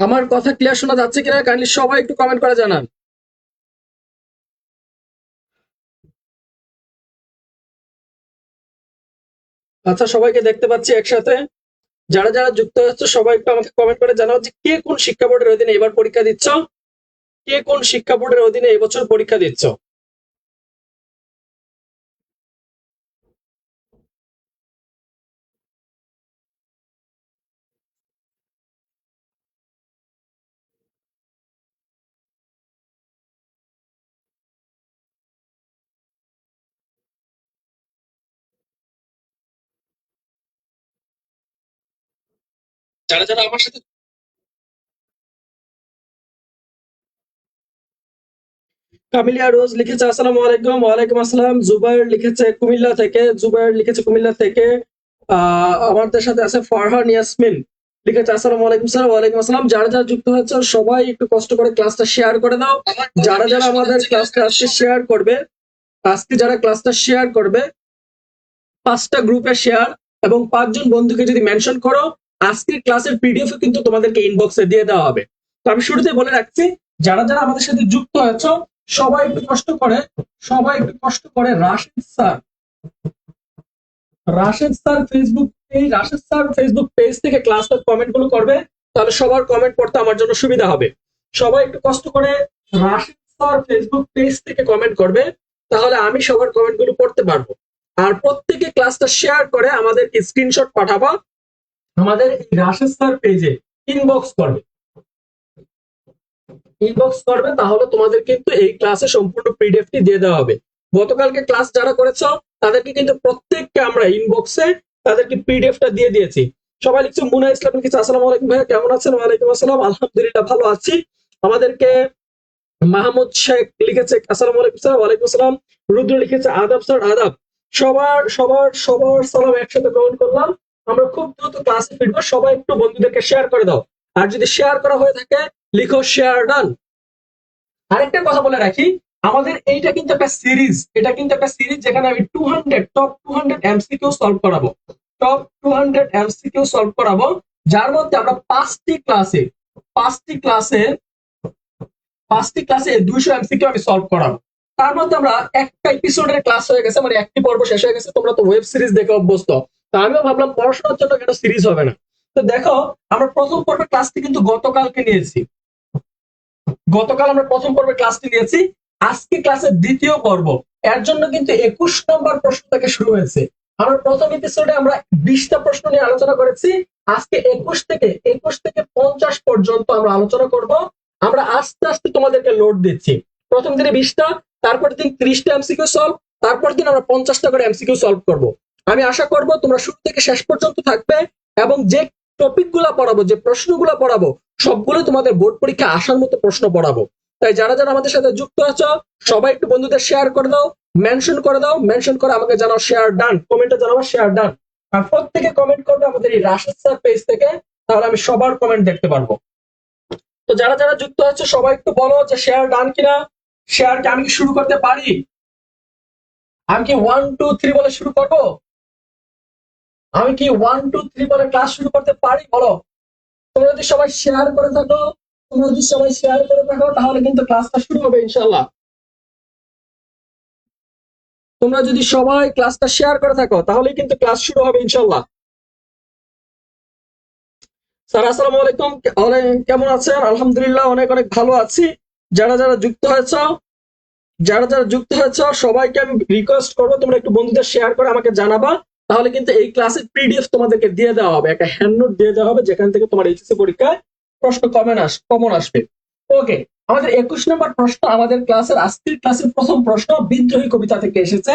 আমার কথা ক্লিয়ার শোনা যাচ্ছে কিনা কাইন্ডলি সবাই একটু কমেন্ট করে জানান। আচ্ছা সবাইকে দেখতে পাচ্ছি একসাথে। যারা যারা যুক্ত হচ্ছে, সবাই একটু আমাকে কমেন্ট করে জানাও যে কে কোন শিক্ষা বোর্ডের অধীনে এবার পরীক্ষা দিচ্ছ? কে কোন শিক্ষা বোর্ডের অধীনে এবছর পরীক্ষা দিচ্ছ? কামিলিয়া রোজ লিখেছে আসসালামু আলাইকুম ওয়ালাইকুম আসসালাম। জুবাইর লিখেছে কুমিল্লা থেকে জুবাইর লিখেছে কুমিল্লা থেকে আহ আমাদের সাথে আছে ফারহান ইয়াসমিন। লিখেছে আসসালামু আলাইকুম স্যার ওয়ালাইকুম আসসালাম। যারা যারা যুক্ত হয়েছে সবাই একটু কষ্ট করে ক্লাসটা শেয়ার করে দাও। যারা যারা আমাদের ক্লাসটা আজকে শেয়ার করবে আজকে যারা ক্লাসটা শেয়ার করবে পাঁচটা গ্রুপে শেয়ার এবং পাঁচজন বন্ধুকে যদি মেনশন করো আজকের ক্লাসের পিডিএফ কিন্তু তোমাদেরকে ইনবক্সে দিয়ে দেওয়া হবে। তো আমি শুরুতে বলে রাখছি, যারা যারা আমাদের সাথে যুক্ত আছো, সবাই একটু কষ্ট করে, সবাই একটু কষ্ট করে Rashed sir. Rashed sir Facebook এই রাশেদ স্যার ফেসবুক পেজ থেকে ক্লাসের কমেন্টগুলো করবে, তাহলে সবার কমেন্ট পড়তে আমার জন্য সুবিধা হবে। সবাই একটু কষ্ট করে রাশেদ স্যার ফেসবুক পেজ থেকে কমেন্ট করবে, তাহলে আমি সবার কমেন্টগুলো পড়তে পারব। আর প্রত্যেকে ক্লাসটা শেয়ার করে আমাদের স্ক্রিনশট পাঠাবা আমাদের এই রাশেদ স্যার পেজে ইনবক্স করবে। ইনবক্স করবে, তাহলে তোমাদের কিন্তু এই ক্লাসে সম্পূর্ণ পিডিএফটি দিয়ে দেওয়া হবে। গতকালকে ক্লাস যারা করেছ, তাদেরকে কিন্তু প্রত্যেককে আমরা ইনবক্সে তাদেরকে পিডিএফটা দিয়ে দিয়েছি। সবাই লিখছে, মুনা ইসলাম লিখেছে আসসালামু আলাইকুম ভাইয়া, কেমন আছেন? ওয়ালাইকুম আসসালাম, আলহামদুলিল্লাহ ভালো আছি। আমাদেরকে মাহমুদ শেখ লিখেছে, আসসালামু আলাইকুম স্যার, ওয়ালাইকুম আসসালাম। রুদ্র লিখেছে, আদাব স্যার, আদাব। সবার সবার সবার সালাম একসাথে গ্রহণ করলাম। আমরা খুব দ্রুত ক্লাসে ফিরবো। সবাই একটু বন্ধুদেরকে শেয়ার করে দাও। আর যদি শেয়ার করা হয়ে থাকে, লিখো শেয়ার ডান আরেকটা কথা বলে রাখি, আমাদের এইটা কিন্তু একটা সিরিজ এটা কিন্তু একটা সিরিজ যেখানে আমি two hundred top two hundred MCQ solve করাবো। Top two hundred MCQ solve করাবো, যার মধ্যে আমরা পাঁচটি ক্লাসে পাঁচটি ক্লাসে পাঁচটি ক্লাসে দুইশো এমসিকিউ আমি সলভ করাবো। তার মধ্যে আমরা একটা এপিসোডের ক্লাস হয়ে গেছে মানে একটি পর্ব শেষ হয়ে গেছে। তোমরা তো ওয়েব সিরিজ দেখে অভ্যস্ত। তা আমিও ভাবলাম পড়াশোনার জন্য কেন সিরিজ হবে না? তো দেখো, আমরা প্রথম পর্বের ক্লাসটি কিন্তু গতকালকে নিয়েছি। গতকাল আমরা প্রথম পর্বের ক্লাসটি নিয়েছি। আজকে ক্লাসের দ্বিতীয় পর্ব। এর জন্য কিন্তু একুশ নম্বর প্রশ্ন থেকে শুরু হয়েছে। আমরা প্রথম এপিসোডে আমরা বিশটা প্রশ্ন নিয়ে আলোচনা করেছি। আজকে একুশ থেকে একুশ থেকে পঞ্চাশ পর্যন্ত আমরা আলোচনা করব। আমরা আস্তে আস্তে তোমাদেরকে লোড দিচ্ছি। প্রথম দিনে বিশটা তারপর দিন ত্রিশটা এমসিকিউ সলভ তারপর দিন আমরা পঞ্চাশটা করে এমসিকিউ সলভ করব। আমি আশা করব তোমরা শুরু থেকে শেষ পর্যন্ত থাকবে এবং যে টপিকগুলা পড়াবো, যে প্রশ্নগুলো পড়াবো, সবগুলো তোমাদের বোর্ড পরীক্ষা আসার মতো প্রশ্ন পড়াবো। তাই যারা যারা আমাদের সাথে যুক্ত আছো, সবাই একটু বন্ধুদের শেয়ার করে দাও মেনশন করে দাও মেনশন করে আমাকে জানাও শেয়ার ডান কমেন্টে জানাব শেয়ার ডান আর প্রত্যেকে কমেন্ট করবে আমাদের এই রাশেদ স্যার পেজ থেকে, তাহলে আমি সবার কমেন্ট দেখতে পারব। তো যারা যারা যুক্ত আছে, সবাই একটু বলো যে শেয়ার ডান কিনা শেয়ার কি আমি শুরু করতে পারি? আমি কি ওয়ান টু থ্রি বলে শুরু করব? আমি কি ওয়ান টু থ্রি বলে ক্লাস শুরু করতে পারি? বলো। তোমরা যদি সবাই শেয়ার করে থাকো, তোমরা যদি সবাই শেয়ার করে থাকো, তাহলে কিন্তু ক্লাসটা শুরু হবে ইনশাল্লাহ তোমরা যদি সবাই ক্লাসটা শেয়ার করে থাকো তাহলে কিন্তু ক্লাস শুরু হবে ইনশাল্লাহ স্যার, আসসালামু আলাইকুম। অনেক কেমন আছেন? আলহামদুলিল্লাহ, অনেক অনেক ভালো আছি। যারা যারা যুক্ত হয়েছ, যারা যারা যুক্ত হয়েছ, সবাইকে আমি রিকোয়েস্ট করব, তোমরা একটু বন্ধুদের শেয়ার করে আমাকে জানাবা। তাহলে কিন্তু এই ক্লাসের পিডিএফ তোমাদেরকে দিয়ে দেওয়া হবে, একটা হ্যান্ড নোট দিয়ে দেওয়া হবে, যেখান থেকে তোমার এইচএসসি পরীক্ষায় প্রশ্ন কমন আস কমন আসবে। ওকে আমাদের একুশ নম্বর প্রশ্ন, আমাদের ক্লাসের আজকের ক্লাসের প্রথম প্রশ্ন বিদ্রোহী কবিতা থেকে এসেছে।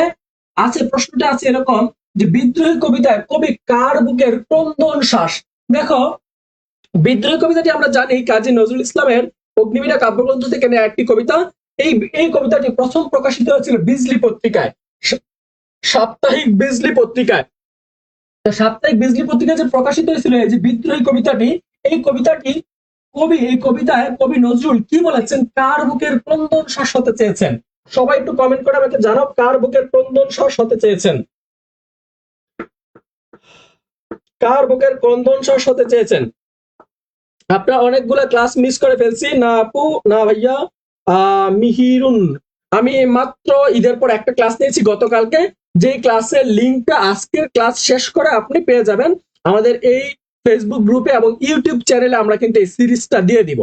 আছে, প্রশ্নটা আছে এরকম যে বিদ্রোহী কবিতায় কবি কার বুকের ক্রন্দন শ্বাস? দেখো, বিদ্রোহী কবিতাটি আমরা জানি কাজী নজরুল ইসলামের অগ্নিবীরা কাব্যগ্রন্থ থেকে নেওয়া একটি কবিতা। এই এই কবিতাটি প্রথম প্রকাশিত হয়েছিল বিজলি পত্রিকায়। সাপ্তাহিক বিজলি পত্রিকায়। সাপ্তাহিক বিজলি পত্রিকায় যে প্রকাশিত হয়েছিল এই যে বিদ্রোহী কবিতাটি এই কবিতাটি কবি এই কবিতায় কবি নজরুল কি বলেছেন? কার বুকের ক্রন্দন শ্বাস হতে চেয়েছেন? সবাই একটু কমেন্ট করে আমাকে জানাও কার বুকের ক্রন্দন শ্বাস হতে চেয়েছেন? কার বুকের ক্রন্দন শ্বাস হতে চেয়েছেন? আপনার অনেকগুলো ক্লাস মিস করে ফেলছি। না আপু না ভাইয়া আহ, মিহিরুন। আমি মাত্র ঈদের পর একটা ক্লাস নিয়েছি গতকালকে। যে ক্লাসের লিঙ্কটা আজকের ক্লাস শেষ করে আপনি পেয়ে যাবেন, আমাদের এই ফেসবুক গ্রুপে এবং ইউটিউব চ্যানেলে আমরা কিন্তু এই সিরিজটা দিয়ে দিব।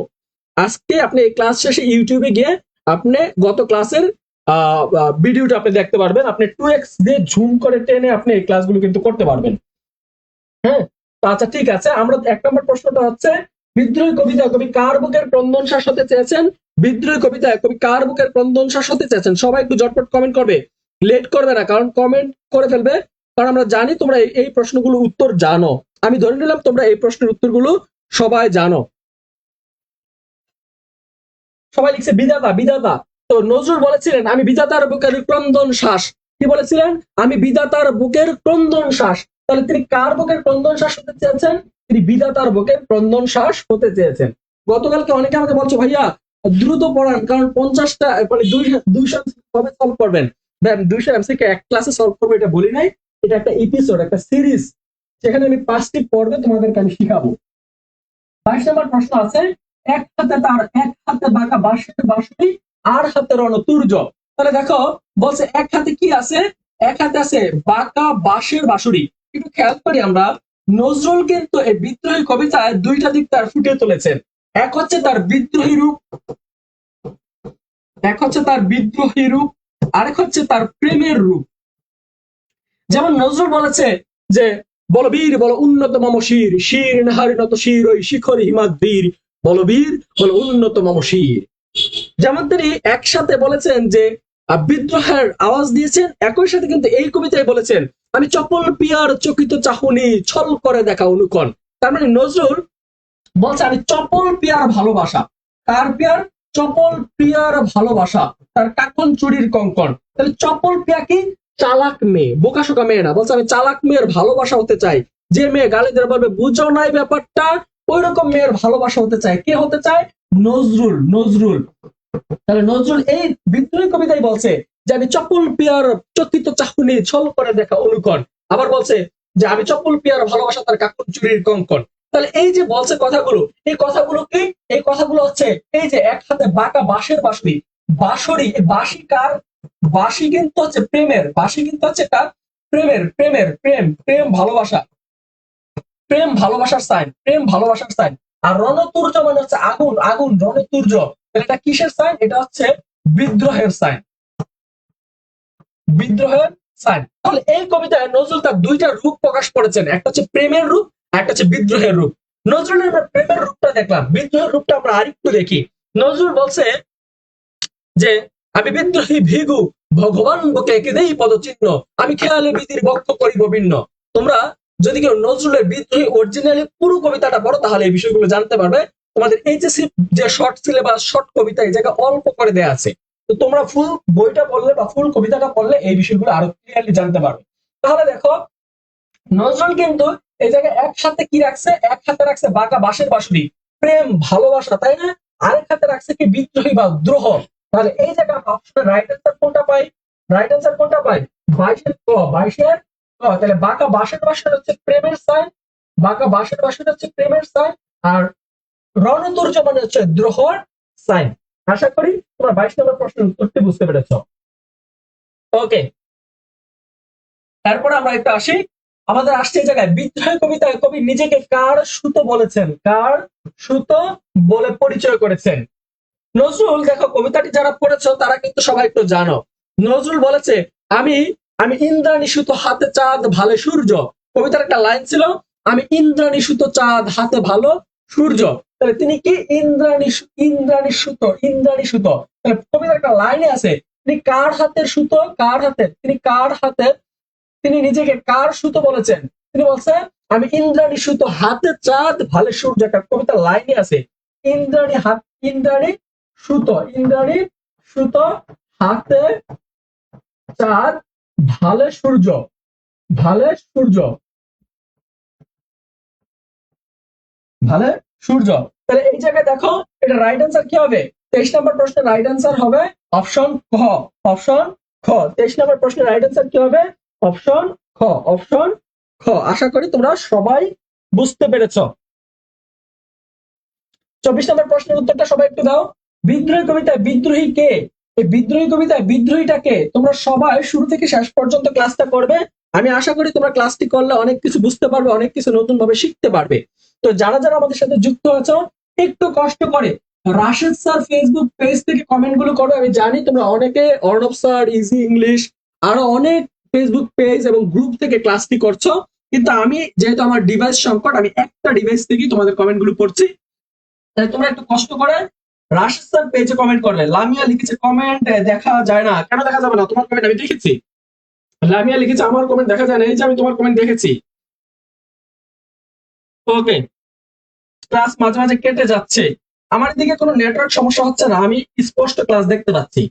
আজকে আপনি এই ক্লাস শেষে ইউটিউবে গিয়ে আপনি গত ক্লাসের ভিডিওটা আপনি দেখতে পারবেন। আপনি টু এক্স দিয়ে ঝুম করে টেনে আপনি এই ক্লাসগুলো কিন্তু করতে পারবেন। হ্যাঁ? আচ্ছা ঠিক আছে। আমরা এক নম্বর প্রশ্নটা হচ্ছে, বিদ্রোহী কবিতা কবি কার বুকের ক্রন্দন শ্বাস হতে চেয়েছেন? বিদ্রোহী কবিতা কবি কার বুকের ক্রন্দন শ্বাস হতে চেয়েছেন? সবাই একটু জটপট কমেন্ট করবে। লেট করবে না, কারণ কমেন্ট করে ফেলবে। কারণ আমরা জানি তোমরা এই- প্রশ্নগুলো উত্তর জানো। আমি ধরে নিলাম তোমরা এই প্রশ্নের উত্তরগুলো সবাই জানো। সবাই লিখছে, বিধাতা বিধাতা। তো নজরুল বলেছিলেন, আমি বিধাতার বুকের ক্রন্দন শ্বাস। কি বলেছিলেন? আমি বিধাতার বুকের ক্রন্দন শ্বাস। তাহলে তিনি কার বুকের ক্রন্দন শ্বাস হতে চেয়েছেন? তিনি বিধাতার বুকের ক্রন্দন শ্বাস হতে চেয়েছেন। গতকালকে অনেকে আমাকে বলছো, ভাইয়া, দ্রুত পড়ান, কারণ পঞ্চাশটা মানে দুই দুইশো কবে সলভ করবেন? ম্যাম, দুইশো এমসিকে এক ক্লাসে সলভ করব, এটা বলি নাই। এটা একটা এপিসোড একটা সিরিজ যেখানে আমি পাঁচটি পর্বে তোমাদেরকে আমি শিখাবো। বাইশ নম্বর প্রশ্ন আছে, এক হাতে তার এক হাতে বাঁকা বাঁশের বাঁশুরি আর হাতে রণতুর্য তাহলে দেখো, বলছে এক হাতে কি আছে? এক হাতে আছে বাঁকা বাঁশের বাঁশুরি। একটু খেয়াল করি আমরা, নজরুল কিন্তু এই বিদ্রোহী কবিতায় দুইটা দিক তার ফুটিয়ে তুলেছেন। এক হচ্ছে তার বিদ্রোহী রূপ। এক হচ্ছে তার বিদ্রোহী রূপ। আরেক হচ্ছে তার প্রেমের রূপ। যেমন নজরুল বলেছে যে, বল বীর, বল উন্নত মম শির শির নাহারি নত শির, ওই শিখর হিমাদ্রীর বল বীর, বল উন্নত মম শির। যেমন তিনি একসাথে বলেছেন যে বিদ্রোহের আওয়াজ দিয়েছেন, একই সাথে কিন্তু এই কবিতায় বলেছেন, আমি চপল পিয়ার চকিত চাহনি, ছল করে দেখা অনুকন তার মানে নজরুল বলছে, আমি চপল পিয়ার ভালোবাসা। কার পিয়ার? চপল পিয়ার ভালোবাসা, তার কাকন চুরির কঙ্কন। তাহলে চপল পিয়া কি? চালাক মেয়ে বোকাশোকা মেয়ে না, বলছে আমি চালাক মেয়ের ভালোবাসা হতে চাই। যে মেয়ে গালিদের বলবে বুঝো নাই ব্যাপারটা? ওই রকম মেয়ের ভালোবাসা হতে চায়। কে হতে চায়? নজরুল নজরুল। তাহলে নজরুল এই বিদ্রোহী কবিতাই বলছে যে আমি চপল পিয়ার চকিত চাহুনি ছল করে দেখা অনুকরণ। আবার বলছে যে আমি চপল পিয়ার ভালোবাসা, তার কাকুন চুরির কঙ্কন। তাহলে এই যে বলছে কথাগুলো, এই কথাগুলো কি? এই কথাগুলো হচ্ছে এই যে এক হাতে বাঁকা বাঁশের বাঁশুরি। বাঁশরি বাঁশি কার? বাঁশি কিন্তু হচ্ছে প্রেমের, বাঁশি কিন্তু হচ্ছে কার? প্রেমের প্রেমের, প্রেম প্রেম ভালোবাসা। প্রেম ভালোবাসার সাইন প্রেম ভালোবাসার সাইন আর রণতুর্য মানে হচ্ছে আগুন আগুন, রণতুর্য। এটা কিসের সাইন এটা হচ্ছে বিদ্রোহের সাইন বিদ্রোহের সাইন তাহলে এই কবিতায় নজরুল তার দুইটা রূপ প্রকাশ করেছেন। একটা হচ্ছে প্রেমের রূপ একটা হচ্ছে বিদ্রোহের রূপ। নজরুলের আমরা প্রেমের রূপটা দেখলাম। বিদ্রোহের রূপটা আমরা আরেকটু দেখি। নজরুল বলছে যে, আমি বিদ্রোহী, ভিগু, ভগবান বকে এঁকে দেই পদচিহ্ন। আমি খেয়ালে বিধির বক্ষ করিব ভিন্ন। তোমরা যদি কেউ নজরুলের বিদ্রোহী অরিজিনালি পুরো কবিতাটা পড়ো, তাহলে এই বিষয়গুলো জানতে পারবে। তোমাদের এইচএসসি যে শর্ট সিলেবাস শর্ট কবিতা, এই জায়গায় অল্প করে দেয়া আছে। তো তোমরা ফুল বইটা পড়লে বা ফুল কবিতাটা পড়লে এই বিষয়গুলো আরও ক্লিয়ারলি জানতে পারবে। তাহলে দেখো, নজরুল কিন্তু এই জায়গায় একসাথে কি রাখছে? এক হাতে রাখছে বাঁকা বাঁশের বাঁশুরি। প্রেম, ভালোবাসা, তাই না? আরেক হাতে রাখছে কি বিদ্রোহী বা দ্রোহ? তাহলে এই জায়গায় রাইট অ্যান্সার কোনটা পাই? রাইট অ্যান্সার কোনটা পাই? বাইশের ক বাইশের ক। তাহলে বাঁকা বাঁশের বাঁশের হচ্ছে প্রেমের সাইন বাঁকা বাঁশের বাঁশের হচ্ছে প্রেমের সাইন আর রণতুর্য মানে হচ্ছে দ্রোহর সাইন আশা করি তোমার বাইশ নম্বর প্রশ্নের উত্তরটি বুঝতে পেরেছ। ওকে তারপরে আমরা একটু আসি। আমাদের আসছে জায়গায়, বিদ্রোহী কবিতায় কবি নিজেকে কার সুতো বলেছেন? কার সুতো বলে পরিচয় করেছেন? নজরুল, দেখো কবিতাটি যারা পড়েছো, তারা কিন্তু সবাই একটু জানো। নজরুল বলেছে, আমি আমি ইন্দ্রাণী সুতো হাতে চাঁদ, ভালো সূর্য। কবিতার একটা লাইন ছিল, আমি ইন্দ্রাণী সুতো চাঁদ, হাতে ভালো সূর্য। তাহলে তিনি কি? ইন্দ্রাণী ইন্দ্রাণী সুতো ইন্দ্রাণী সুতো। তাহলে কবিতার একটা লাইনে আছে, তিনি কার হাতের সুতো? কার হাতের তিনি কার হাতের তিনি নিজেকে কার সুতো বলেছেন? তিনি বলছেন, আমি ইন্দ্রাণী সুতো, হাতে চাঁদ, ভালে সূর্য, একটা কবিতার লাইনে আছে। ইন্দ্রাণী হাত, ইন্দ্রাণী সুতো ইন্দ্রাণী সুতো, হাতে চাঁদ, ভালে সূর্য ভালে সূর্য ভালে সূর্য। তাহলে এই জায়গায় দেখো, এটা রাইট অ্যান্সার কি হবে? তেইশ নম্বর প্রশ্নের রাইট অ্যান্সার হবে অপশন খ অপশন খ। তেইশ নম্বর প্রশ্নের রাইট অ্যান্সার কি হবে? অপশন খ অপশন খ। আশা করি তোমরা সবাই বুঝতে পেরেছ। চব্বিশ নম্বর প্রশ্নের উত্তরটা সবাই একটু দাও। বিদ্রোহী কবিতায় বিদ্রোহী কে? এই বিদ্রোহী কবিতায় বিদ্রোহীটা কে? তোমরা সবাই শুরু থেকে শেষ পর্যন্ত ক্লাসটা করবে। আমি আশা করি তোমরা ক্লাসটি করলে অনেক কিছু বুঝতে পারবে, অনেক কিছু নতুন ভাবে শিখতে পারবে। তো যারা যারা আমাদের সাথে যুক্ত আছো, একটু কষ্ট করে রাশেদ স্যার ফেসবুক পেজ থেকে কমেন্টগুলো করো। আমি জানি তোমরা অনেকে অর্ণব স্যার ইজি ইংলিশ আরও অনেক ফেসবুক পেজ এবং গ্রুপ থেকে ক্লাসটি করছ? কিন্তু আমি যেহেতু আমার ডিভাইস সংকট, আমি একটা ডিভাইস থেকেই তোমাদের কমেন্টগুলো পড়ছি। তাই তোমরা একটু কষ্ট করে রাশেদ স্যার পেজে কমেন্ট করলে। লামিয়া লিখেছে কমেন্ট দেখা যায় না। কেন দেখা যাবে না? তোমার কমেন্ট আমি দেখেছি। লামিয়া লিখেছে, আমার কমেন্ট দেখা যায় না। এই যে আমি তোমার কমেন্ট দেখেছি। ওকে ক্লাস মাঝে মাঝে কেটে যাচ্ছে। আমার দিকে কোনো নেটওয়ার্ক সমস্যা হচ্ছে না। আমি স্পষ্ট ক্লাস দেখতে পাচ্ছি।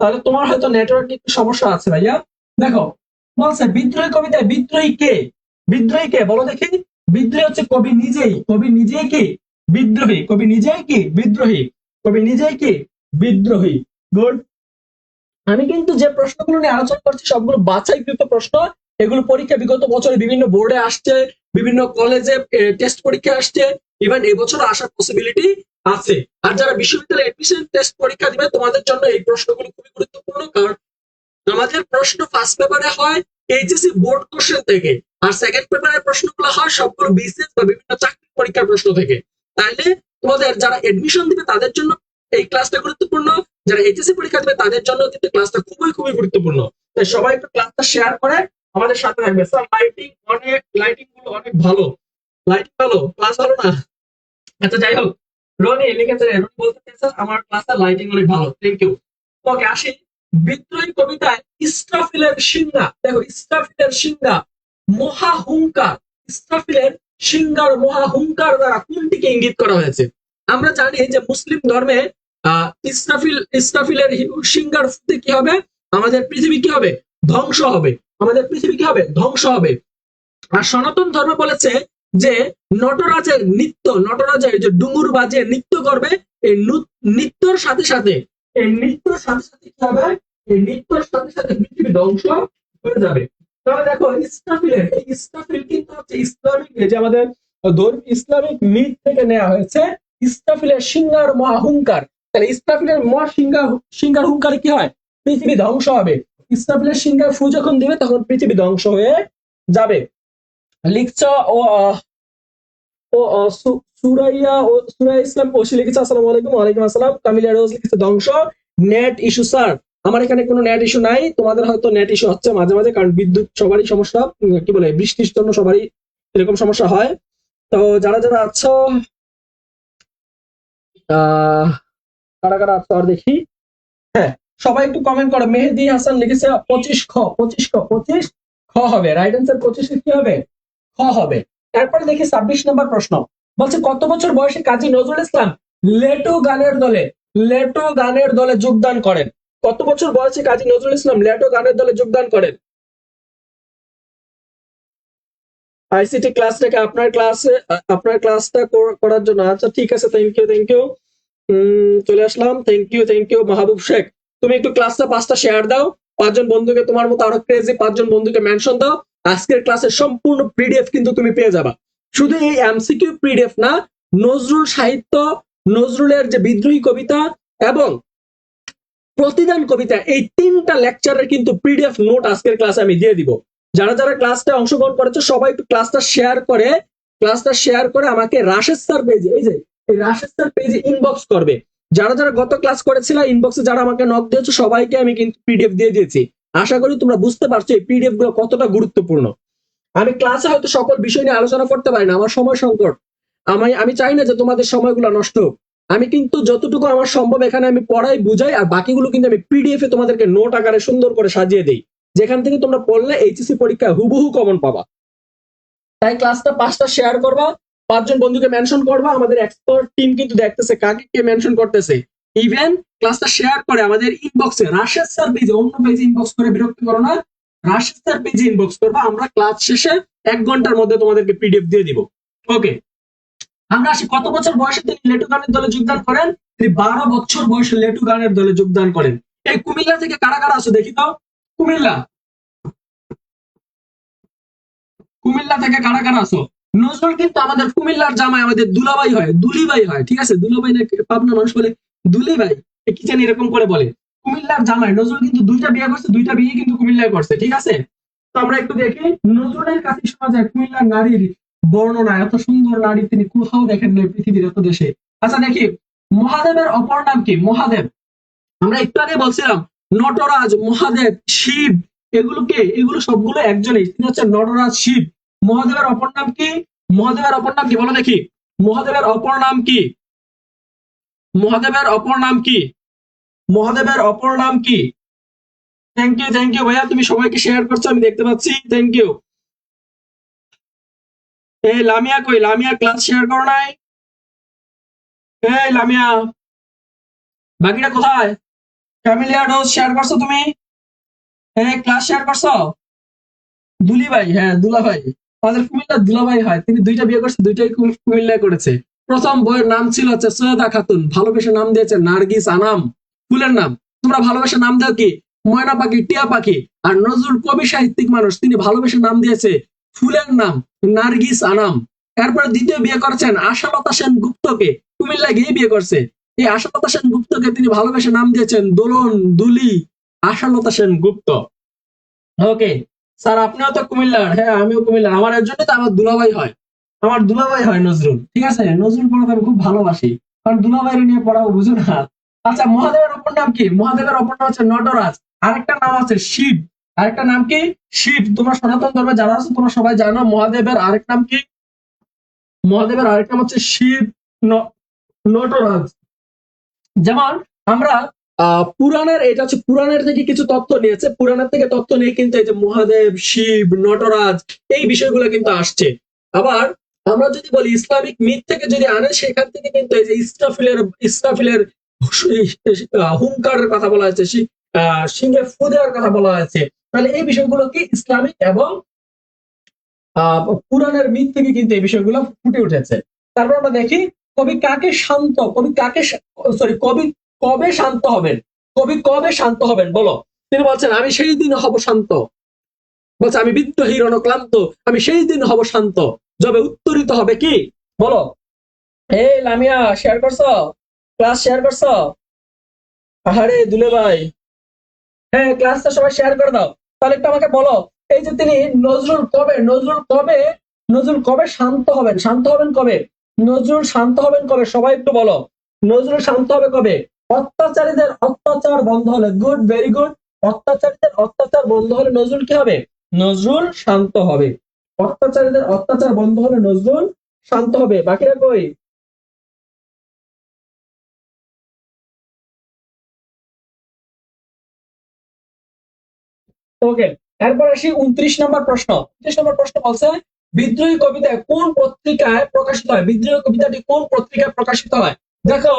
তাহলে তোমার হয়তো নেটওয়ার্ক একটু সমস্যা আছে ভাইয়া। দেখো বলছে, বিদ্রোহী কবিতায় বিদ্রোহী কে? বিদ্রোহী কে? বলো দেখি। বিদ্রোহী হচ্ছে কবি নিজেই। কবি নিজেই কি? বিদ্রোহী। কবি নিজেই কি? বিদ্রোহী। কবি নিজেই কি? বিদ্রোহী। গুড। আমি কিন্তু যে প্রশ্নগুলো নিয়ে আলোচনা করছি, সবগুলো বাছাইকৃত প্রশ্ন। এগুলো পরীক্ষা বিগত বছরে বিভিন্ন বোর্ডে আসছে, বিভিন্ন কলেজে টেস্ট পরীক্ষা আসছে। ইভেন এবছর আসার পসিবিলিটি আছে। আর যারা বিশ্ববিদ্যালয়ে এডমিশন টেস্ট পরীক্ষা দিবে, তোমাদের জন্য এই প্রশ্নগুলো খুবই গুরুত্বপূর্ণ। কারণ আমাদের প্রশ্ন ফার্স্ট পেপারে হয় এইচএসসি বোর্ড কোশ্চেন থেকে আর সেকেন্ড পেপারের প্রশ্নগুলো হয় সবগুলো বিসিএস বা বিভিন্ন চাকরি পরীক্ষার প্রশ্ন থেকে। তাহলে তোমাদের যারা এডমিশন দিবে তাদের জন্য এই ক্লাসটা গুরুত্বপূর্ণ, যারা এইচএসসি পরীক্ষা দেবে তাদের জন্য কিন্তু ক্লাসটা খুবই খুবই গুরুত্বপূর্ণ। তাই সবাই একটু ক্লাসটা শেয়ার করে আমাদের সাথে থাকবে। স্যার লাইটিং অনেক লাইটিংগুলো অনেক ভালো। লাইটিং ভালো? ক্লাস ভালো না? আচ্ছা যাই হোক। রনি লিখেছে রনি বলতে চাইছে আমার ক্লাসের লাইটিং অনেক ভালো। থ্যাংক ইউ ওকে আসি। বিদ্রোহী কবিতায় ইস্টাফিলের সিংহা। দেখো ইস্টাফিলের সিংহা মহা হুঙ্কার ইস্টাফিলের সিংহার মহা হুঙ্কার দ্বারা কোনটিকে ইঙ্গিত করা হয়েছে? আমরা জানি যে মুসলিম ধর্মে আহ ইস্টাফিল ইস্টাফিলের সিংহার ফুটে কি হবে? আমাদের পৃথিবী কি হবে? ধ্বংস হবে। আমাদের পৃথিবী কি হবে? ধ্বংস হবে। আর সনাতন ধর্ম বলেছে যে নটরাজের নৃত্য, নটরাজের যে ডুঙুর বাজে নৃত্য করবে, এই নৃত্যর সাথে সাথে এই নৃত্যর সাথে সাথে কি হবে? এই নৃত্যর সাথে সাথে পৃথিবী ধ্বংস হয়ে যাবে। তাহলে দেখো ইসরাফিলের এই ইসরাফিল কিন্তু হচ্ছে ইসলামিক যে আমাদের ইসলামিক মিথ থেকে নেওয়া হয়েছে। ইসরাফিলের সিংহার মহাহুঙ্কার। তাহলে ইসরাফিলের মহা সিংহার সিংহার হুঙ্কারে কি হয়? পৃথিবী ধ্বংস হবে। ইসরাফিলের সিংহার ফু যখন দিবে, তখন পৃথিবী ধ্বংস হয়ে যাবে। লিখছ ও ও সুরাইয়া ও সুরাই ইসলাম ওসি লিখেছে, আসসালামু আলাইকুম, ওয়ালাইকুম আসসালাম। কামিলিয়া রোজ ধ্বংস। Net issue, sir. আমার এখানে কোনো নেট ইস্যু নাই। তোমাদের হয়তো নেট ইস্যু হচ্ছে মাঝে মাঝে, কারণ বিদ্যুৎ সবারই সমস্যা। কি বলে, বৃষ্টির জন্য সবারই এরকম সমস্যা হয়। তো যারা যারা আছো কারা দেখি। হ্যাঁ সবাই একটু কমেন্ট করো। মেহেদি হাসান লিখেছে, পঁচিশ খ পঁচিশ খ পঁচিশ খ হবে। রাইট অ্যান্সার পঁচিশে কি হবে? খ হবে। তারপরে দেখি ছাব্বিশ নম্বর প্রশ্ন। বলছে, কত বছর বয়সে কাজী নজরুল ইসলাম লেটো গানের দলে, লেটো গানের দলে যোগদান করেন? কত বছর বয়সে কাজী নজরুল ইসলাম লেটো গানের দলে যোগদান করেন? আইসিটি ক্লাসটাকে আপনার ক্লাসে আপনার ক্লাসটা করার জন্য। আচ্ছা ঠিক আছে থ্যাংক ইউ থ্যাংক ইউ চলে আসলাম। Thank you thank you Mahbub Sheikh. তুমি একটু ক্লাসটা পাঁচটা শেয়ার দাও। পাঁচজন বন্ধুকে তোমার মতো আরও ক্রেজি পাঁচজন বন্ধুকে মেনশন দাও। আজকের ক্লাসের সম্পূর্ণ পিডিএফ কিন্তু তুমি পেয়ে যাবা। শুধু এই এমসিকিউ পিডিএফ না, নজরুল সাহিত্য, নজরুলের যে বিদ্রোহী কবিতা এবং প্রতিদান কবিতা, এই তিনটা লেকচারের কিন্তু পিডিএফ নোট আজকের ক্লাসে আমি দিয়ে দিব। যারা যারা ক্লাসটা অংশগ্রহণ করেছে, সবাই একটু ক্লাসটা শেয়ার করে ক্লাসটা শেয়ার করে আমাকে রাশেদ স্যার পেজে এই যে, এই রাশেদ স্যার পেজে ইনবক্স করবে। যারা যারা গত ক্লাস করেছিল ইনবক্সে যারা আমাকে নক দিয়েছে, সবাইকে আমি কিন্তু পিডিএফ দিয়ে দিয়েছি। আশা করি তোমরা বুঝতে পারছ এই পিডিএফগুলো কতটা গুরুত্বপূর্ণ। আমি ক্লাসে হয়তো সকল বিষয় নিয়ে আলোচনা করতে পারি না, আমার সময় সংকট। আমি আমি চাই না যে তোমাদের সময়গুলো নষ্ট হোক। আমি কিন্তু যতটুকু আমার সম্ভব এখানে আমি পড়াই, বুঝাই, আর বাকিগুলো কিন্তু আমি পিডিএফ এ তোমাদেরকে নোট আকারে সুন্দর করে সাজিয়ে দিই। যেখান থেকে তোমরা পড়লে এইচএসসি পরীক্ষা হুবহু কমন পাবা। তাই ক্লাসটা পাঁচটা শেয়ার করবা, পাঁচজন বন্ধুকে মেনশন করবা, আমাদের এক্সপার্ট টিম কিন্তু দেখতেছে কাকে কে মেনশন করতেছে। ইভেন ক্লাসটা শেয়ার করে আমাদের ইনবক্সে রাশেদ স্যার পেজে অন্য পেজে ইনবক্স করে বিরক্ত করো না। রাশেদ স্যার পেজে ইনবক্স করবা, আমরা ক্লাস শেষে এক ঘণ্টার মধ্যে তোমাদেরকে পিডিএফ দিয়ে দিব। ওকে আমরা আসি, কত বছর বয়সে তিনি লেটু গানের দলে যোগদান করেন? তিনি বারো বছর বয়সে লেটু গানের দলে যোগদান করেন। এই কুমিল্লা থেকে কারা কারা আছো দেখি তো? কুমিল্লা। কুমিল্লা থেকে কারা কারা আছো নজরুল কিন্তু আমাদের কুমিল্লার জামাই, আমাদের দুলাবাই হয়, দুলিভাই হয়, ঠিক আছে? দুলাভাই না, পাবনা মানুষ বলে দুলিভাই। এ কি জানি এরকম করে বলে। কুমিল্লার জামাই, নজরুল কিন্তু দুইটা বিয়ে করছে, দুইটা বিয়ে কিন্তু কুমিল্লায় করছে, ঠিক আছে? তো আমরা একটু দেখি, নজরুলের কাছে শোনা যায় কুমিল্লার নারীর বর্ণনা, এত সুন্দর নারী তিনি কোথাও দেখেন নাই পৃথিবীর এত দেশে। আচ্ছা দেখি, মহাদেবের অপর নাম কি? মহাদেব। আমরা একটু আগে বলছিলাম, নটরাজ, মহাদেব, শিব এগুলোকে এগুলো সবগুলো একজনই, তিনি হচ্ছে নটরাজ শিব। মহাদেবের অপর নাম কি? মহাদেবের অপর নাম কি? বলো দেখি। মহাদেবের অপর নাম কি? মহাদেবের অপর নাম কি? মহাদেবের অপর নাম কি? থ্যাংক ইউ থ্যাংক ইউ ভাইয়া, তুমি সবাইকে শেয়ার করছ, আমি দেখতে পাচ্ছি। থ্যাংক ইউ এই লামিয়া কই? লামিয়া ক্লাস শেয়ার করো নাই? এই লামিয়া, বাকিটা কোথায়? ফ্যামিলিয়ার ডোজ শেয়ার করছ তুমি? হ্যাঁ ক্লাস শেয়ার করছ? দুলি ভাই হ্যাঁ দুলা ভাই আমাদের কুমিল্লা দুলাভাই হয়। তিনি দুইটা বিয়ে করছে, দুইটাই কুমিল্লায় করেছে। প্রথম বইয়ের নাম ছিল হচ্ছে সৈয়দা খাতুন। ভালোবেসে নাম দিয়েছে নার্গিস আনাম। ফুলের নাম। তোমরা ভালোবেসে নাম দাও কি? ময়না পাখি, টিয়া পাখি আর নজরুল কবি সাহিত্যিক মানুষ। তিনি ভালোবেসে নাম দিয়েছে ফুলের নাম নার্গিস আনাম। এরপরে দ্বিতীয় বিয়ে করেছেন আশালতা সেন গুপ্তকে। কুমিল্লায় গিয়ে বিয়ে করছে। এই আশালতা সেন গুপ্তকে তিনি ভালোবেসে নাম দিয়েছেন দোলন দুলি আশালতা সেন গুপ্ত। ওকে স্যার, আপনিও তো কুমিল্লার। হ্যাঁ আমিও কুমিল্লার। আমার এর জন্য তো আমার দুলাভাই হয়। আমার দুলাভাই হয় নজরুল, ঠিক আছে? নজরুল পড়াতে আমি খুব ভালোবাসি। কারণ দুলাভাই নিয়ে পড়াবো, বুঝো না। আচ্ছা মহাদেবের অপর নাম কি? মহাদেবের অপর নাম হচ্ছে নটরাজ। আরেকটা নাম আছে শিব। আরেকটা নাম কি? শিব। তোমরা সনাতন ধর্মে যারা আছো, তোমরা সবাই জানো মহাদেবের আরেক নাম কি? মহাদেবের আরেক নাম হচ্ছে শিব নটরাজ। যেমন আমরা পুরাণের এটা হচ্ছে পুরাণের থেকে কিছু তথ্য নিয়েছে। পুরাণের থেকে তথ্য নিয়ে কিন্তু এই যে মহাদেব শিব নটরাজ এই বিষয়গুলো কিন্তু আসছে। আবার আমরা যদি বলি ইসলামিক মিথ থেকে যদি আনে সেখান থেকে কিন্তু এই যে ইসরাফিলের আহ, হুঙ্কারের কথা বলা হয়েছে সি- আহ, সিংহে ফু দেওয়ার কথা বলা হয়েছে। তাহলে এই বিষয়গুলো কি ইসলামিক এবং পুরাণের মিথ থেকে কিন্তু এই বিষয়গুলো ফুটে উঠেছে। তারপর আমরা দেখি কবি কাকে শান্ত কবি কাকে সরি কবি কবে শান্ত হবেন? কবি কবে শান্ত হবেন? বলো। তিনি বলছেন, আমি সেই দিন হব শান্ত। বলছে, আমি বিদ্রোহী রণক্লান্ত আমি সেই দিন হব শান্ত। যবে উত্তরিত হবে কি? বলো। এই লামিয়া শেয়ার করছ? ক্লাস শেয়ার করছ? আহারে, দুলে ভাই। হ্যাঁ ক্লাসটা সবাই শেয়ার করে দাও। তাহলে একটু আমাকে বলো, এই যে তিনি নজরুল কবে নজরুল কবে নজরুল কবে শান্ত হবেন? শান্ত হবেন কবে? নজরুল শান্ত হবেন কবে? সবাই একটু বলো। নজরুল শান্ত হবে কবে? অত্যাচারীদের অত্যাচার বন্ধ হলে গুড ভেরি গুড অত্যাচারীদের অত্যাচার বন্ধ হলে নজরুল কি হবে? নজরুল শান্ত হবে। অত্যাচারীদের অত্যাচার বন্ধ হলে নজরুল শান্ত হবে। বাকিরা কই ওকে এরপর আসি উনত্রিশ নম্বর প্রশ্ন। উনত্রিশ নম্বর প্রশ্ন বলছে, বিদ্রোহী কবিতা কোন পত্রিকায় প্রকাশিত হয়? বিদ্রোহী কবিতাটি কোন পত্রিকায় প্রকাশিত হয়? দেখো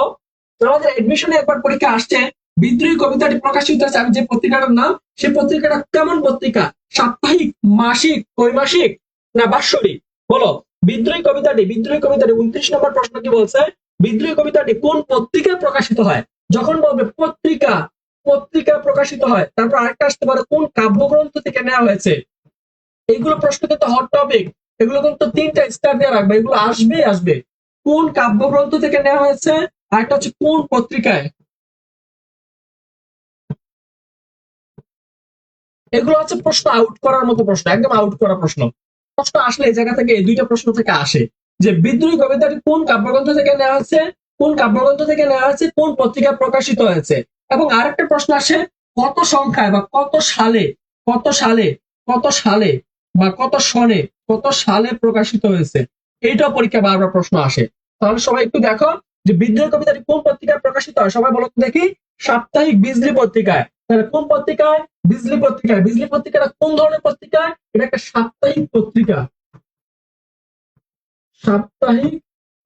আমাদের এডমিশনে একবার পরীক্ষা আসছে। বিদ্রোহী কবিতাটি প্রকাশিত হচ্ছে আমি যে পত্রিকাটার নাম সেই পত্রিকাটা কেমন পত্রিকা? সাপ্তাহিক, মাসিক, ত্রৈমাসিক না বাৎসরিক? বলো। বিদ্রোহী কবিতাটি বিদ্রোহী কবিতাটি উনত্রিশ নম্বর প্রশ্ন কি বলছে? বিদ্রোহী কবিতাটি কোন পত্রিকায় প্রকাশিত হয়? যখন বলবে পত্রিকা পত্রিকা প্রকাশিত হয়, তারপর আরেকটা আসতে পারে, কোন কাব্যগ্রন্থ থেকে নেওয়া হয়েছে? এইগুলো প্রশ্ন কিন্তু হট টপিক এগুলো কিন্তু তিনটা স্টার দিয়ে রাখবে। এগুলো আসবে আসবে। কোন কাব্যগ্রন্থ থেকে নেওয়া হয়েছে? আরেকটা হচ্ছে কোন পত্রিকায়? এগুলো হচ্ছে প্রশ্ন আউট করার মতো প্রশ্ন, একদম আউট করা প্রশ্ন। প্রশ্ন আসলে এই জায়গা থেকে এই দুইটা প্রশ্ন থেকে আসে। যে বিদ্রোহী কবিতাটি কোন কাব্যগ্রন্থ থেকে নেওয়া হয়েছে, কোন কাব্যগ্রন্থ থেকে নেওয়া হয়েছে, কোন পত্রিকায় প্রকাশিত হয়েছে? এবং আরেকটা প্রশ্ন আসে, কত সংখ্যায় বা কত সালে কত সালে কত সালে বা কত সনে, কত সালে প্রকাশিত হয়েছে? এইটাও পরীক্ষা বারবার প্রশ্ন আসে। তাহলে সবাই একটু দেখো যে বিদ্রোহী কবিতাটি কোন পত্রিকায় প্রকাশিত হয়? সবাই বলো দেখি। সাপ্তাহিক বিজলি পত্রিকায়। তাহলে কোন পত্রিকায়? বিজলি পত্রিকায়। বিজলি পত্রিকাটা কোন ধরনের পত্রিকা এটা একটা সাপ্তাহিক পত্রিকা। সাপ্তাহিক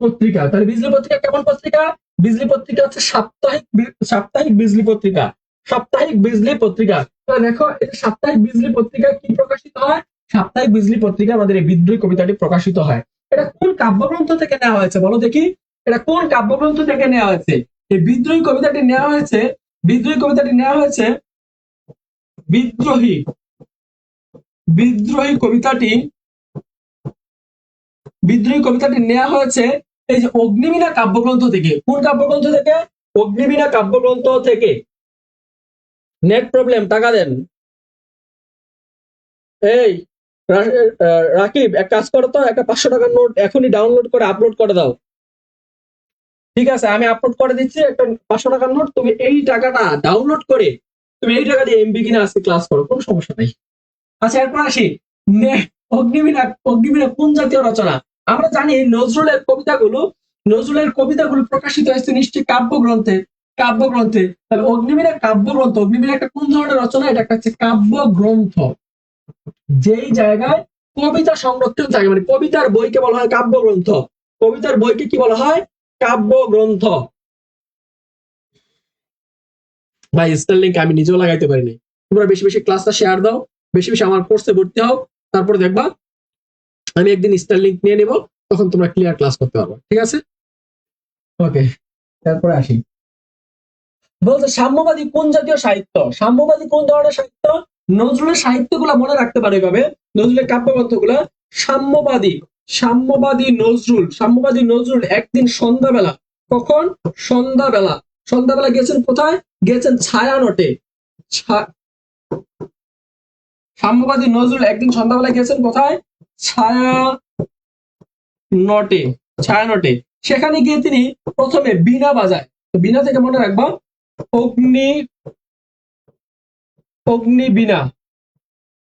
পত্রিকা। তাহলে বিজলি পত্রিকা কেমন পত্রিকা? বিজলি পত্রিকা হচ্ছে সাপ্তাহিক সাপ্তাহিক বিজলি পত্রিকা। সাপ্তাহিক বিজলি পত্রিকা। দেখো সাপ্তাহিক বিজলি পত্রিকা কি প্রকাশিত হয়? সাপ্তাহিক বিজলি পত্রিকা আমাদের এই বিদ্রোহী কবিতাটি প্রকাশিত হয়। এটা কোন কাব্যগ্রন্থ থেকে নেওয়া হয়েছে? বলো দেখি। এটা কোন কাব্যগ্রন্থ থেকে নেওয়া হয়েছে? এই বিদ্রোহী কবিতাটি নেওয়া হয়েছে, বিদ্রোহী কবিতাটি নেওয়া হয়েছে বিদ্রোহী। বিদ্রোহী কবিতাটি বিদ্রোহী কবিতাটি নেওয়া হয়েছে এই যে অগ্নিবীণা কাব্যগ্রন্থ থেকে। কোন কাব্যগ্রন্থ থেকে? অগ্নিবীণা কাব্যগ্রন্থ থেকে। নেট প্রবলেম, টাকা দেন। এই রাকিব, এক কাজ করো তো, একটা পাঁচশো টাকার নোট এখনই ডাউনলোড করে আপলোড করে দাও। ঠিক আছে, আমি আপলোড করে দিচ্ছি, একটা পাঁচশো টাকার নোট তুমি এই টাকাটা ডাউনলোড করে তুমি এই টাকা দিয়ে এমবি কিনে আজকে ক্লাস করো, কোনো সমস্যা নেই। আচ্ছা এরপর আসি। অগ্নিবীণা অগ্নিবীণা কোন জাতীয় রচনা? আমরা জানি নজরুলের কবিতাগুলো নজরুলের কবিতাগুলো প্রকাশিত হয়েছে নিশ্চয়ই কাব্যগ্রন্থে কাব্যগ্রন্থে। তাহলে অগ্নিবীণা কাব্যগ্রন্থ, অগ্নিবীণা একটা কোন ধরনের রচনা? এটা একটা হচ্ছে কাব্যগ্রন্থ। যেই জায়গায় কবিতা সংরক্ষণ থাকে মানে কবিতার বইকে বলা হয় কাব্যগ্রন্থ, কবিতার বইকে কি বলা হয়? কাব্যগ্রন্থ। ভাই স্টার লিঙ্ক আমি নিজেও লাগাইতে পারিনি। তোমরা বেশি বেশি ক্লাসটা শেয়ার দাও, বেশি বেশি আমার কোর্সে ভর্তি হও, তারপরে দেখবা আমি একদিন স্টার লিঙ্ক নিয়ে নেব, তখন তোমরা ক্লিয়ার ক্লাস করতে পারব, ঠিক আছে? ওকে তারপরে আসি। বলছে, সাম্যবাদী কোন জাতীয় সাহিত্য? সাম্যবাদী কোন ধরনের সাহিত্য? নজরুলের সাহিত্যগুলো মনে রাখতে পারে এভাবে। নজরুলের কাব্যগ্রন্থগুলো সাম্যবাদী। সাম্যবাদী নজরুল সাম্যবাদী নজরুল একদিন সন্ধ্যাবেলা, কখন? সন্ধ্যাবেলা। সন্ধ্যাবেলা গেছেন কোথায়? গেছেন ছায়ানটে। সাম্যবাদী নজরুল একদিন সন্ধ্যাবেলা গেছেন কোথায়? ছায়া নটে ছায়ানটে। সেখানে গিয়ে তিনি প্রথমে বীণা বাজায়। বীণা থেকে মনে রাখবা, অগ্নি অগ্নিবীণা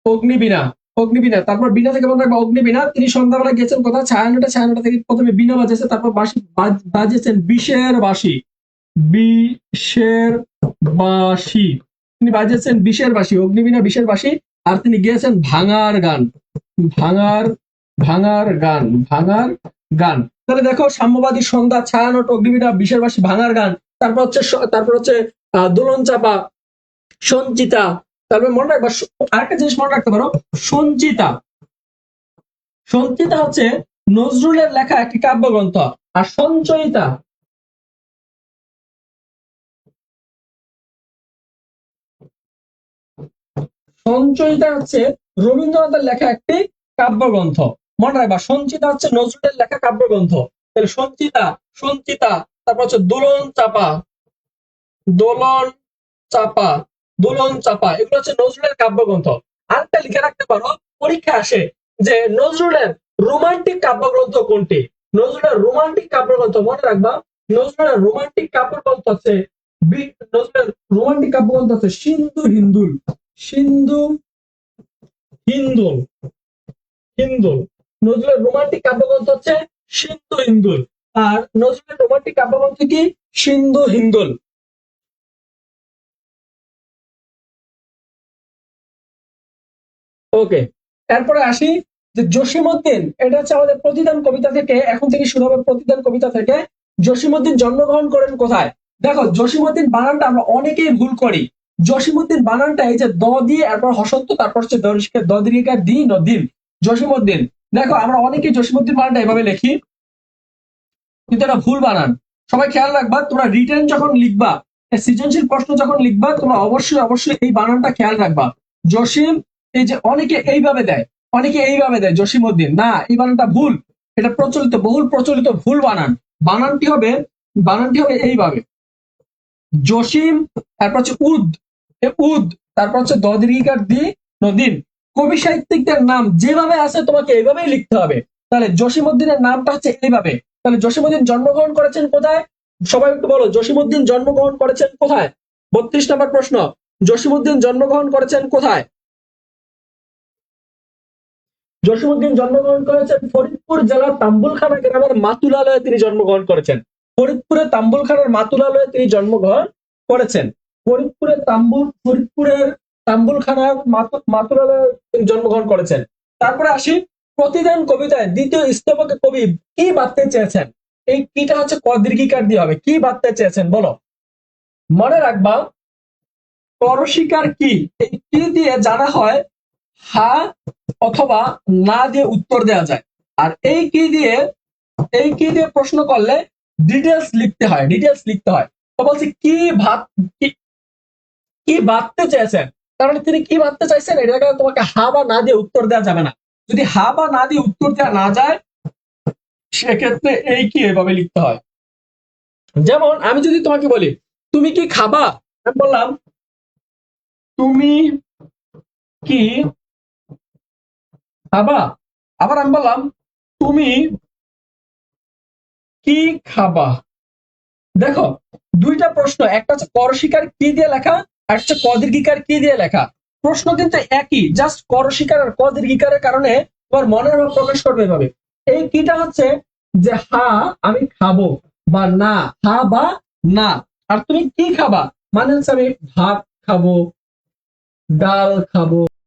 অগ্নিবীণা অগ্নিবীণা, তারপর বীণা থেকে মনে রাখবা অগ্নিবীণা। তিনি সন্ধ্যাবেলা গেছেন কোথায়? ছায়ানটে ছায়ানটা থেকে প্রথমে বিনা বাজেছে, তারপর বাঁশি বাজ- বাজিয়েছেন বিশের বাঁশি। বিশের বাঁশি। তিনি বাজিয়েছেন বিশের বাঁশি, অগ্নিবীণা বিশের বাঁশি, আর তিনি গিয়েছেন ভাঙার গান। ভাঙার ভাঙার গান ভাঙার গান। তাহলে দেখো, সাম্যবাদী সন্ধ্যা ছায়ানট অগ্নিবীণা বিশের বাঁশি, ভাঙার গান। তারপর হচ্ছে তারপর হচ্ছে দোলন চাপা সঞ্চিতা তারপর মনে রাখবা আরেকটা জিনিস মনে রাখতে পারো, সঞ্চিতা। সঞ্চিতা হচ্ছে নজরুলের লেখা একটি কাব্যগ্রন্থ আর সঞ্চয়িতা। সঞ্চয়িতা হচ্ছে রবীন্দ্রনাথের লেখা একটি কাব্যগ্রন্থ। মনে রাখবা, সঞ্চিতা হচ্ছে নজরুলের লেখা কাব্যগ্রন্থ। তাহলে সঞ্চিতা সঞ্চিতা, তারপর হচ্ছে দোলন চাপা। দোলন চাপা। দোলন চাপা, এগুলো হচ্ছে নজরুলের কাব্যগ্রন্থ। আরেকটা লিখে রাখতে পারো, পরীক্ষা আসে যে নজরুলের রোমান্টিক কাব্যগ্রন্থ কোনটি? নজরুলের রোমান্টিক কাব্যগ্রন্থ, মনে রাখবা, নজরুলের রোমান্টিক কাব্যগ্রন্থ আছে নজরুলের রোমান্টিক কাব্যগ্রন্থ আছে সিন্ধু হিন্দুল। সিন্ধু হিন্দুল। হিন্দুল। নজরুলের রোমান্টিক কাব্যগ্রন্থ হচ্ছে সিন্ধু হিন্দুল। আর নজরুলের রোমান্টিক কাব্যগ্রন্থ কি? সিন্ধু হিন্দুল। ওকে, এরপরে আসি যে জসিমউদ্দিন, এটা হচ্ছে আমাদের প্রতিদান কবিতা থেকে, এখন থেকে শুরু হবে প্রতিদান কবিতা থেকে। জসিমউদ্দিন জন্মগ্রহণ করেন কোথায়? দেখো, জসিমউদ্দিন বানানটা আমরা অনেকেই ভুল করি। জসিমউদ্দিন বানানটা এই যে দ দিয়ে, এরপর হসন্ত, তারপর হচ্ছে দ দীর্ঘিকার দি নদিন জসিমউদ্দিন, দেখো, আমরা অনেকেই জসিমউদ্দিন বানানটা এভাবে লিখি, কিন্তু এটা ভুল বানান। সবাই খেয়াল রাখবা, তোমরা রিটার্ন যখন লিখবা, সৃজনশীল প্রশ্ন যখন লিখবা, তোমরা অবশ্যই অবশ্যই এই বানানটা খেয়াল রাখবা। জসিম এই যে অনেকে এইভাবে দেয়, অনেকে এইভাবে দেয়, জসিমউদ্দিন, না, এই বানানটা ভুল, এটা প্রচলিত, বহুল প্রচলিত ভুল বানান। বানানটি হবে বানানটি হবে এইভাবে। জসিম, তারপর হচ্ছে উদ উদ, তারপর হচ্ছে দদরিকার দি নদীন। কবি সাহিত্যিকদের নাম যেভাবে আছে তোমাকে এইভাবেই লিখতে হবে। তাহলে জসিমউদ্দিনের নামটা হচ্ছে এইভাবে। তাহলে জসিমউদ্দিন জন্মগ্রহণ করেছেন কোথায়? সবাই একটু বলো, জসিমউদ্দিন জন্মগ্রহণ করেছেন কোথায়? বত্রিশ নম্বর প্রশ্ন, জসিমউদ্দিন জন্মগ্রহণ করেছেন কোথায়? জসিমউদ্দিন জন্মগ্রহণ করেছেন ফরিদপুর জেলার তাম্বুলখানা গ্রামের মাতুলালয়ে তিনি জন্মগ্রহণ করেছেন। ফরিদপুরে তাম্বুলখানার মাতুলালয়ে তিনি জন্মগ্রহণ করেছেন। ফরিদপুরের তাম্বুল ফরিদপুরের তাম্বুলখানার মাতু- মাতুলালয়ে তিনি জন্মগ্রহণ করেছেন। তারপরে আসি প্রতিদান কবিতায়, দ্বিতীয় স্তবকে কবি কি বাঁধতে চেয়েছেন? এই কিটা হচ্ছে কদীর্ঘিকার দিয়ে হবে। কি বাঁধতে চেয়েছেন? বলো। মনে রাখবা করশিকার কি? এই কি দিয়ে জানা হয় হা অথবা না দিয়ে উত্তর দেওয়া যায়। আর এই কি দিয়ে, এই কি দিয়ে প্রশ্ন করলে ডিটেলস লিখতে হয় ডিটেলস লিখতে হয়। তো বলছি, কি ভাত কি- বাঁধতে চেয়েছেন কারণ তিনি কি বাঁধতে চাইছেন? এটাকে তোমাকে হা বা না দিয়ে উত্তর দেওয়া যাবে না? যদি হা বা না দিয়ে উত্তর দেওয়া না যায়, সেক্ষেত্রে এই কি এভাবে লিখতে হয়? যেমন আমি যদি তোমাকে বলি, তুমি কি খাবা? আমি বললাম, তুমি কি খাবা? আবার আমি বললাম, তুমি কি খাবা? দেখো, দুইটা প্রশ্ন। একটা হচ্ছে করশিকার কি দিয়ে লেখা? আর হচ্ছে কদীর্ঘিকার কি দিয়ে লেখা? প্রশ্ন কিন্তু একই, জাস্ট করশিকার আর কদীর্ঘিকারের কারণে তোমার মনের ভাব প্রকাশ করবে এভাবে। এই কিটা হচ্ছে যে, হা, আমি খাব বা, না হা বা, না আর তুমি কি খাবা? মানে হচ্ছে আমি ভাত খাব, ডাল খাব